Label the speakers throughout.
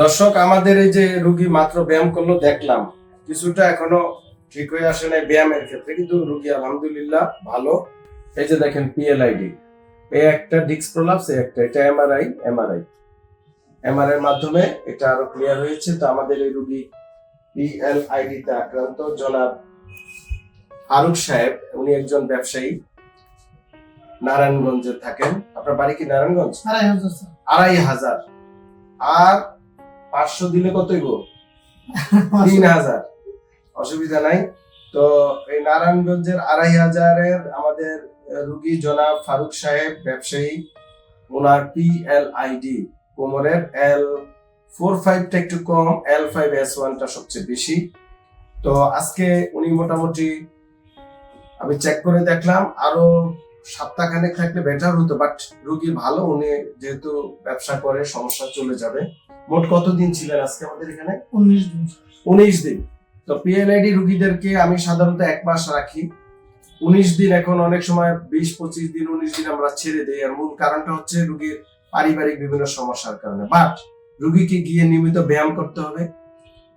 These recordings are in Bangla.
Speaker 1: দর্শক আমাদের এই যে রুগী মাত্র ব্যায়াম করল দেখলাম কিছুটা এখনও ঠিক হয়ে আসে নাই ব্যায়ামের ক্ষেত্রে কিন্তু রুগী আলহামদুলিল্লাহ ভালো। এই যে দেখেন পিএলআইডি এই একটা ডিক্স প্রলাপস একটা এটা এমআরআই এমআরআই এমআরআই মাধ্যমে এটা আরও ক্লিয়ার হয়েছে তো আমাদের এই রুগী পিএলআইডি তে আক্রান্ত। জনাব ফারুক সাহেব উনি একজন ব্যবসায়ী নারায়ণগঞ্জে থাকেন। আপনার বাড়ি কি নারায়ণগঞ্জ?
Speaker 2: আড়াই হাজার।
Speaker 1: আর পাঁচশো দিলে কতই গো তিন হাজার। অসুবিধা নাই। তো এই নারায়ণগঞ্জের আড়াই হাজারের আমাদের রুগী জনাব ফারুক সাহেব ব্যবসায়ী ওনার পি এল আইডি কোমরের এল ফোর ফাইভটা একটু কম এল ফাইভ এস ওয়ানটা সবচেয়ে বেশি। তো আজকে উনি মোটামুটি আমি চেক করে দেখলাম আরও সপ্তাহখানেক থাকলে বেটার হতো বাট রুগী ভালো উনি যেহেতু ব্যবসা করে সমস্যা চলে যাবে। মোট কতদিন ছিলেন আজকে আমাদের এখানে?
Speaker 2: উনিশ দিন।
Speaker 1: উনিশ দিন। তো পিএলআইডি রুগীদেরকে আমি সাধারণত এক মাস রাখি। উনিশ দিন এখন অনেক সময় বিশ পঁচিশ দিন উনিশ দিন আমরা ছেড়ে দিই। আর মূল কারণটা হচ্ছে রুগীর পারিবারিক বিভিন্ন সমস্যার কারণে। বাট রুগীকে গিয়ে নিয়মিত ব্যায়াম করতে হবে।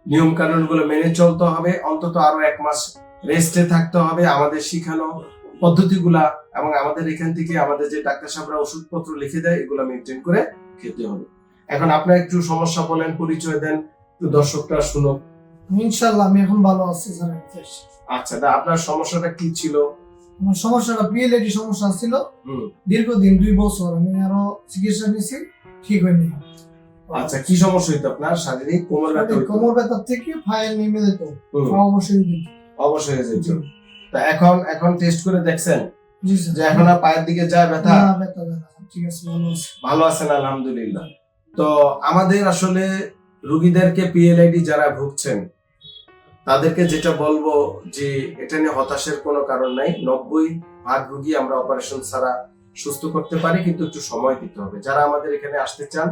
Speaker 1: নিয়ম কানুনগুলো মেনে চলতে হবে। অন্তত আরও এক মাস রেস্টে থাকতে হবে। আমাদের শিখানো পদ্ধতিগুলা এবং আমাদের এখান থেকে আমাদের যে ডাক্তার সাহেবরা ওষুধপত্র লিখে দেয় এগুলো মেনটেন করে খেতে হবে। এখন আপনার একটু সমস্যা বলেন পরিচয় দেন দর্শকরা শুনো
Speaker 2: ইনশাল্লাহ আমি এখন ভালো আছি স্যার
Speaker 1: আচ্ছা তা আপনার সমস্যাটা কি ছিল?
Speaker 2: আমার সমস্যাটা পিএলএডি সমস্যা ছিল। দীর্ঘদিন দুই বছর আমি আরও চিকিৎসা নিয়েছি ঠিক হয়নি।
Speaker 1: আচ্ছা কি সমস্যা হইতো আপনার? শারীরিক কোমর ব্যথা
Speaker 2: কোমর ব্যথার থেকে ফাইল নেমে যেত অবশ্যই
Speaker 1: অবশ্যই যেত। তা এখন এখন টেস্ট করে দেখছেন? যে এখন আর পায়ের দিকে যায় ব্যথা।
Speaker 2: ঠিক আছে ভালো
Speaker 1: আছেন আলহামদুলিল্লাহ। তো আমাদের আসলে রুগীদেরকে পিএলআইডি যারা ভুগছেন তাদেরকে যেটা বলব যে এটা নিয়ে হতাশের কোনো কারণ নাই। নব্বই ভাগ রুগী আমরা অপারেশন ছাড়া সুস্থ করতে পারি কিন্তু একটু সময় দিতে হবে। যারা আমাদের এখানে আসতে চান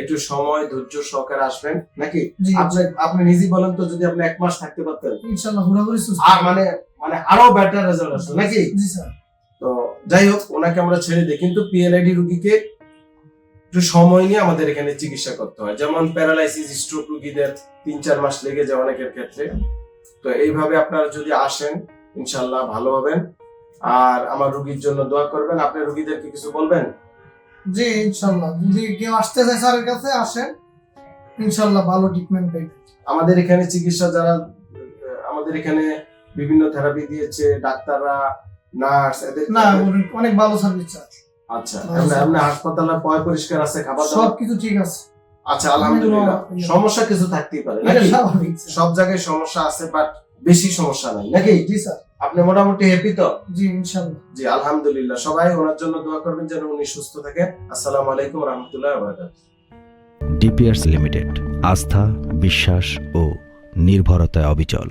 Speaker 1: একটু সময় ধৈর্য সহকারে আসবেন নাকি? আপনি আপনি নিজেই বলেন তো যদি আপনি এক মাস থাকতে পারতেন।
Speaker 2: ইনশাল্লাহ পুরোপুরি সুস্থ
Speaker 1: আর মানে মানে আরও বেটার রেজাল্ট আসতো নাকি?
Speaker 2: জি স্যার।
Speaker 1: তো যাই হোক ওনাকে আমরা ছেড়ে দিই কিন্তু পিএলআইডি রুগীকে একটু সময় নিয়ে আমাদের এখানে চিকিৎসা করতে হয়। যেমন প্যারালাইসিস স্ট্রোক রুগীদের তিন চার মাস লেগে যায় অনেকের ক্ষেত্রে। তো এইভাবে আপনারা যদি আসেন ইনশাল্লাহ ভালো হবেন। আর আমার রুগীর জন্য দোয়া করবেন। আপনি রুগীদেরকে কিছু বলবেন?
Speaker 2: জি ইনশাল্লাহ। যদি কেউ আসতে চায় স্যারের কাছে আসেন। ইনশাল্লাহ ভালো ট্রিটমেন্ট পাইবে।
Speaker 1: আমাদের এখানে চিকিৎসা যারা আমাদের এখানে বিভিন্ন থেরাপি দিয়েছে ডাক্তাররা নার্স এদের
Speaker 2: না অনেক- ভালো সার্ভিস স্যার
Speaker 1: আচ্ছা
Speaker 2: service।
Speaker 1: হাসপাতালে পয় পরিষ্কার আছে খাবার দাবার
Speaker 2: সবকিছু ঠিক আছে।
Speaker 1: আচ্ছা আলহামদুলিল্লাহ। সমস্যা কিছু থাকতেই পারে নাকি? সব জায়গায় সমস্যা আছে বাট বেশি সমস্যা নাই নাকি?
Speaker 2: জি স্যার।
Speaker 1: আপনি মোটামুটি হ্যাপি তো?
Speaker 2: জি ইনশাআল্লাহ।
Speaker 1: জি আলহামদুলিল্লাহ। সবাই ওনার জন্য দোয়া করবেন যেন উনি সুস্থ থাকেন। আসসালামু আলাইকুম রহমতুল্লাহ
Speaker 3: ডিপিআরস লিমিটেড আস্থা বিশ্বাস ও নির্ভরতায় অবিচল।